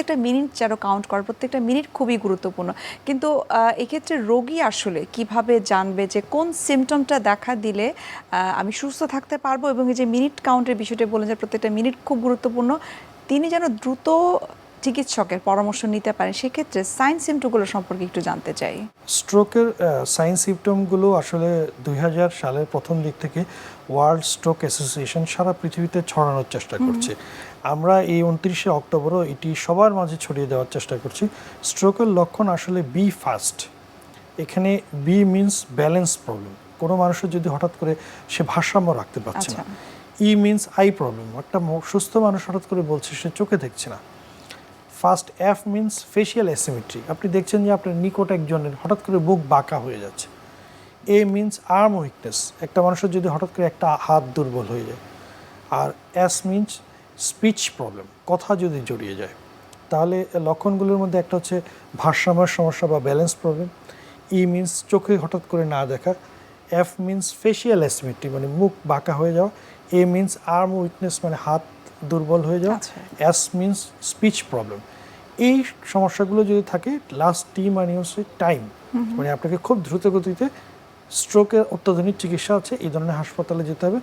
প্রত্যেকটা মিনিট যেন কাউন্ট করা প্রত্যেকটা মিনিট খুবই গুরুত্বপূর্ণ। কিন্তু এক্ষেত্রে রোগী আসলে কীভাবে জানবে যে কোন সিমটমটা দেখা দিলে আমি সুস্থ থাকতে পারব এবং এই যে মিনিট কাউন্টের বিষয়টা বলেন যে প্রত্যেকটা মিনিট খুব গুরুত্বপূর্ণ, তিনি যেন দ্রুত চিকিৎসকের পরামর্শ নিতে পারেন সেক্ষেত্রে সাইন সিমটমগুলো সম্পর্কে একটু জানতে চাই। স্ট্রোকের সাইন সিমটমগুলো আসলে দুই হাজার সালের প্রথম দিক থেকে ওয়ার্ল্ড স্ট্রোক অ্যাসোসিয়েশন সারা পৃথিবীতে ছড়ানোর চেষ্টা করছে। আমরা এই উনত্রিশে অক্টোবরও এটি সবার মাঝে ছড়িয়ে দেওয়ার চেষ্টা করছি। স্ট্রোকের লক্ষণ আসলে বি ফাস্ট এখানে বি মিন্স ব্যালেন্স প্রবলেম কোনো মানুষের যদি হঠাৎ করে সে ভারসাম্য রাখতে পারছে না। ই মিন্স আই প্রবলেম একটা সুস্থ মানুষ হঠাৎ করে বলছে সে চোখে দেখছে না। First F means facial asymmetry আপনি দেখছেন যে আপনার নিকট একজনের হঠাৎ করে বুক বাঁকা হয়ে যাচ্ছে। এ মিন্স আর্ম উইকনেস একটা মানুষের যদি হঠাৎ করে একটা হাত দুর্বল হয়ে যায়। আর অ্যাস মিন্স স্পিচ প্রবলেম কথা যদি জড়িয়ে যায়। তাহলে লক্ষণগুলোর মধ্যে একটা হচ্ছে ভারসাম্যের সমস্যা বা ব্যালেন্স প্রবলেম ই মিন্স চোখে হঠাৎ করে না দেখা। এফ মিন্স ফেশিয়াল অ্যাসিমেট্রি মানে মুখ বাঁকা হয়ে যাওয়া। এ মিন্স আর্ম উইকনেস মানে হাত দুর্বল হয়ে যাওয়া। অ্যাস মিন্স স্পিচ প্রবলেম এই সমস্যাগুলো যদি থাকে লাস্ট টি মানে হচ্ছে টাইম মানে আপনাকে খুব দ্রুত গতিতে স্ট্রোকের অত্যাধুনিক চিকিৎসা আছে এই ধরনের হাসপাতালে যেতে হবে।